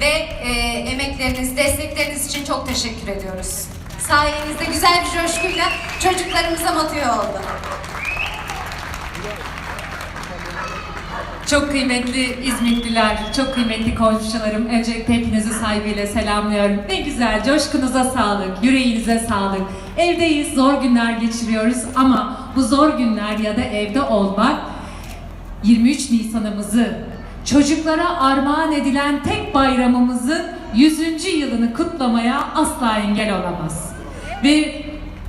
ve e, emekleriniz, destekleriniz için çok teşekkür ediyoruz. Sayenizde güzel bir coşkuyla çocuklarımıza motive oldu. Çok kıymetli İzmitliler, çok kıymetli komşularım. Öncelikle hepinizi saygıyla selamlıyorum. Ne güzel, coşkunuza sağlık, yüreğinize sağlık. Evdeyiz, zor günler geçiriyoruz ama bu zor günler ya da evde olmak 23 Nisan'ımızı çocuklara armağan edilen tek bayramımızın 100. yılını kutlamaya asla engel olamaz. Ve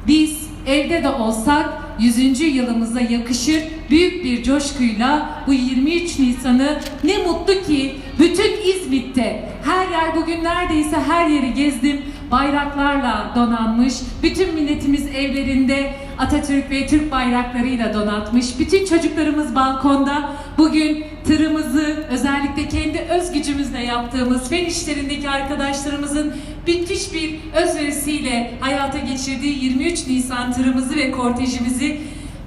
biz evde de olsak 100. yılımıza yakışır büyük bir coşkuyla bu 23 Nisan'ı ne mutlu ki bütün İzmit'te her yer bugün neredeyse her yeri gezdim bayraklarla donanmış bütün milletimiz evlerinde Atatürk ve Türk bayraklarıyla donatmış bütün çocuklarımız balkonda bugün tırımızı özellikle kendi öz gücümüzle yaptığımız fen işlerindeki arkadaşlarımızın müthiş bir özverisiyle hayata geçirdiği 23 Nisan tırımızı ve kortejimizi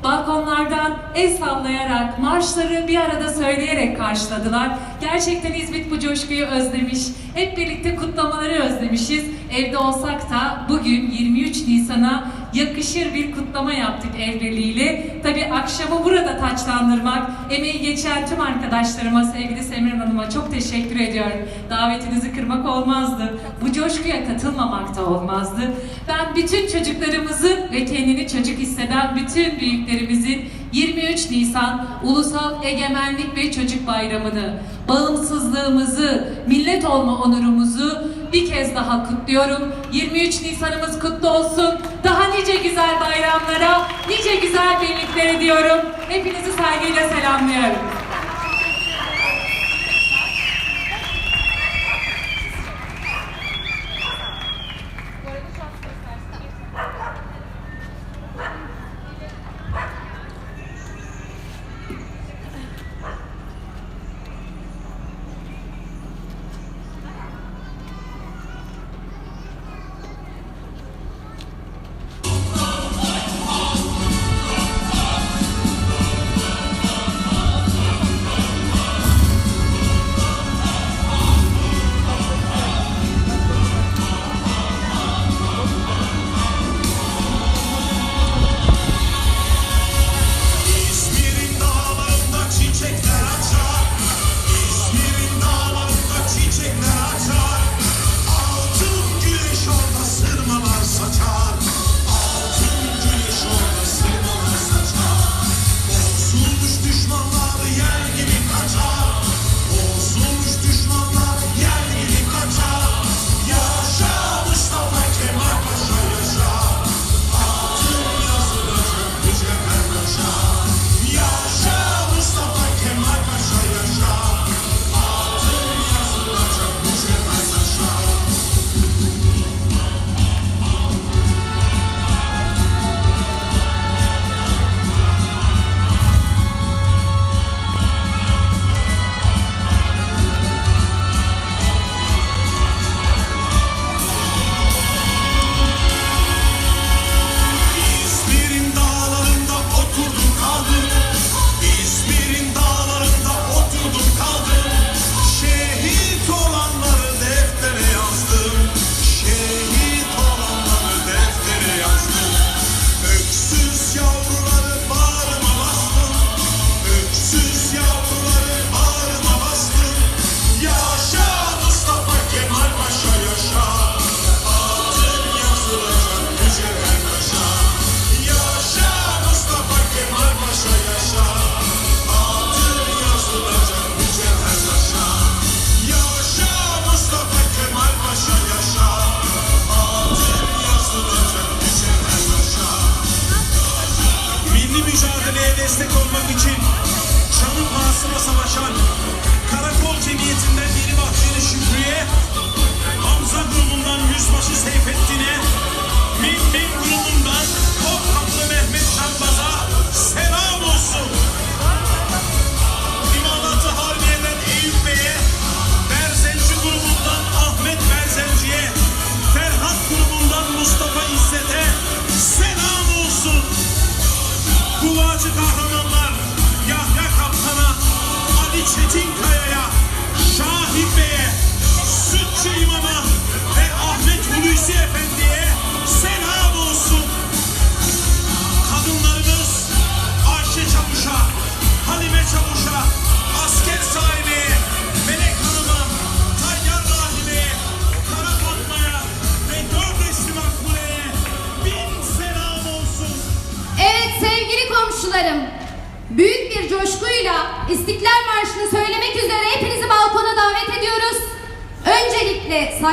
balkonlardan el sallayarak, marşları bir arada söyleyerek karşıladılar. Gerçekten İzmit bu coşkuyu özlemiş. Hep birlikte kutlamaları özlemişiz. Evde olsak da bugün 23 Nisan'a yakışır bir kutlama yaptık el birliğiyle. Tabi akşamı burada taçlandırmak, emeği geçen tüm arkadaşlarıma, sevgili Semir Hanım'a çok teşekkür ediyorum. Davetinizi kırmak olmazdı. Bu coşkuya katılmamak da olmazdı. Ben bütün çocuklarımızı ve kendini çocuk hisseden bütün büyüklerimizin 23 Nisan Ulusal Egemenlik ve Çocuk Bayramı'nı, bağımsızlığımızı, millet olma onurumuzu bir kez daha kutluyorum. 23 Nisan'ımız kutlu olsun. Daha nice güzel bayramlara, nice güzel birliklere diyorum. Hepinizi saygıyla selamlıyorum.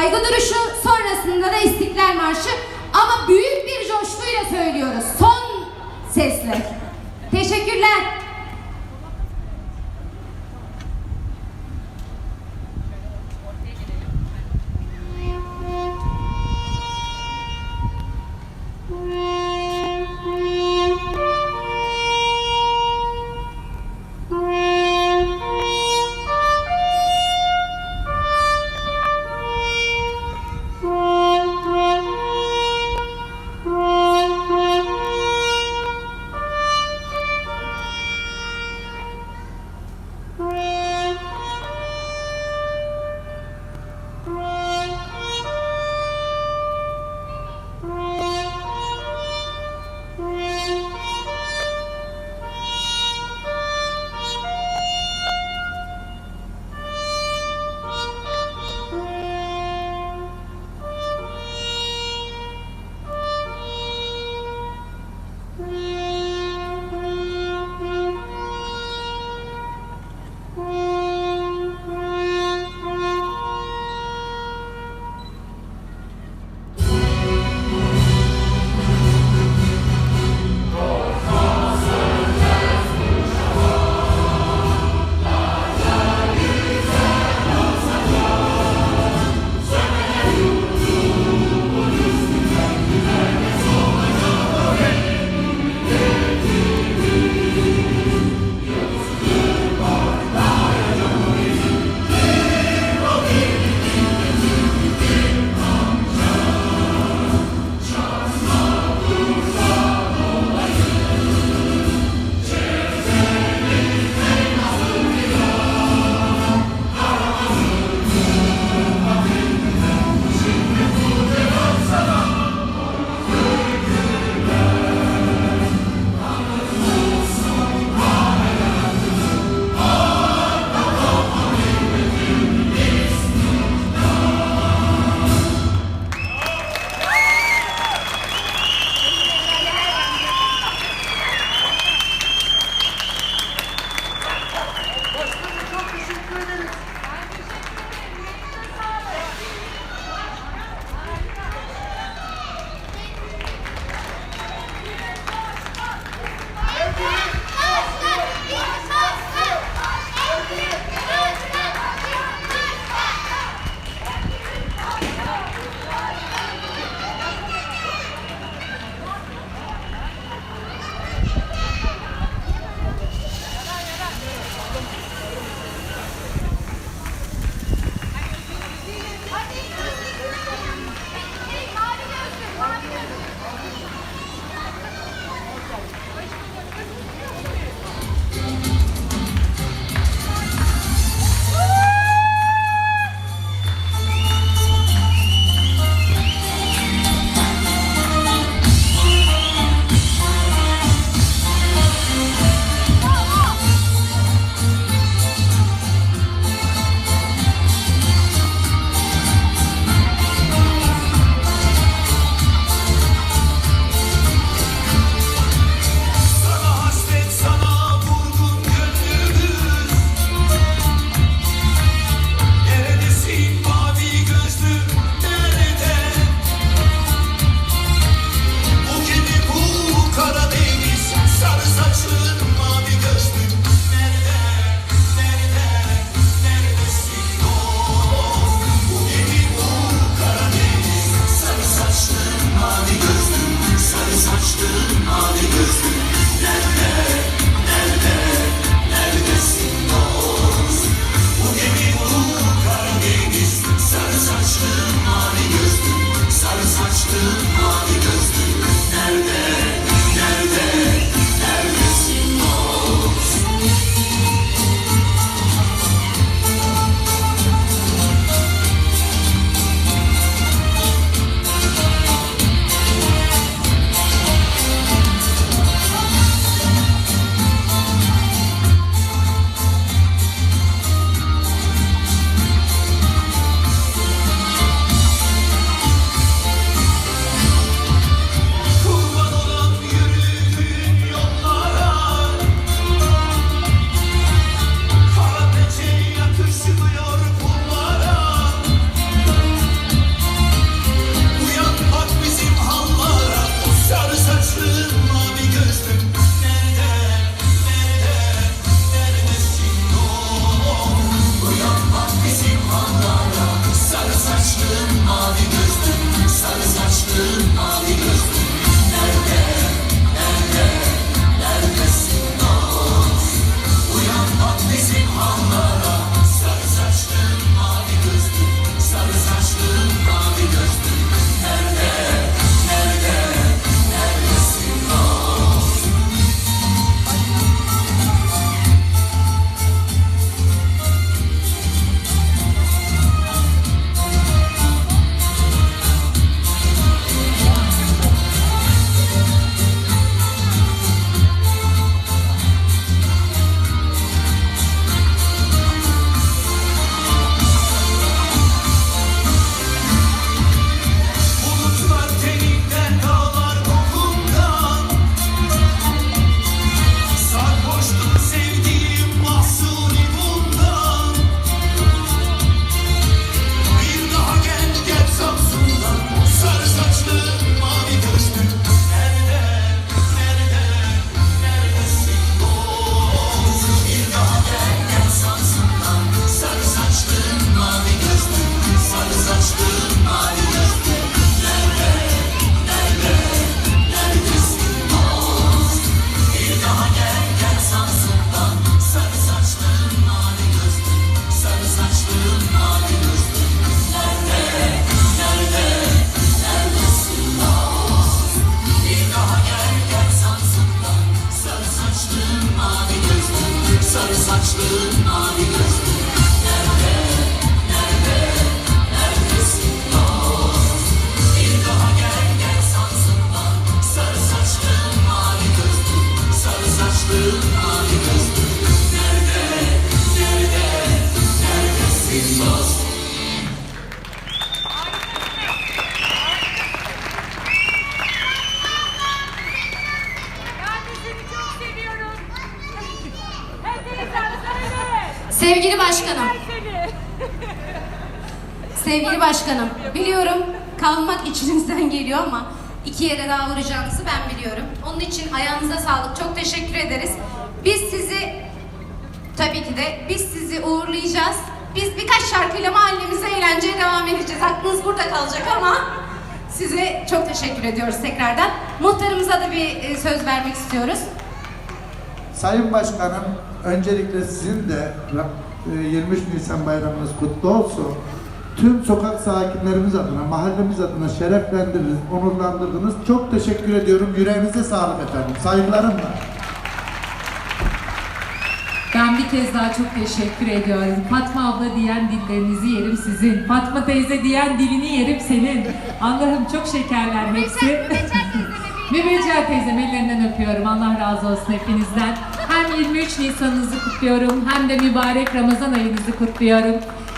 saygı duruşu, sonrasında da İstiklal Marşı ama büyük bir coşkuyla söylüyoruz. Son sesle. Teşekkürler. Listen. saçların mavi gözlerin Sevgili başkanım, sevgili başkanım, biliyorum kalmak içinizden geliyor ama iki yere daha vuracağınızı ben biliyorum. Onun için ayağınıza sağlık, çok teşekkür ederiz. Biz sizi, tabii ki de biz sizi uğurlayacağız. Biz birkaç şarkıyla mahallemize eğlenceye devam edeceğiz. Aklınız burada kalacak ama size çok teşekkür ediyoruz tekrardan. Muhtarımıza da bir e, söz vermek istiyoruz. Sayın Başkanım, öncelikle sizin de e, 23 Nisan bayramınız kutlu olsun. Tüm sokak sakinlerimiz adına, mahallemiz adına şereflendirdiniz, onurlandırdınız. Çok teşekkür ediyorum. Yüreğinize sağlık efendim. Saygılarımla. Ben bir kez daha çok teşekkür ediyorum. Fatma abla diyen dillerinizi yerim sizin. Fatma teyze diyen dilini yerim senin. Allah'ım çok şekerler hepsi. Mübeccel teyzem ellerinden öpüyorum. Allah razı olsun hepinizden. 23 Nisan'ınızı kutluyorum hem de mübarek Ramazan ayınızı kutluyorum.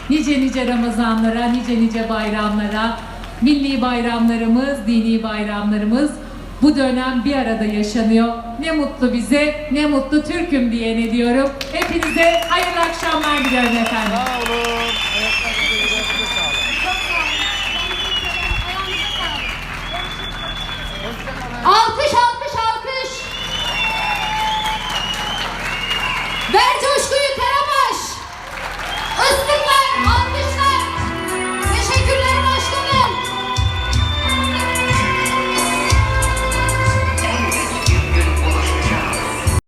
Nice nice Ramazanlara, nice nice bayramlara, milli bayramlarımız, dini bayramlarımız bu dönem bir arada yaşanıyor. Ne mutlu bize, ne mutlu Türk'üm diye ne diyorum. Hepinize hayırlı akşamlar diliyorum efendim. Sağ olun. Alkış al.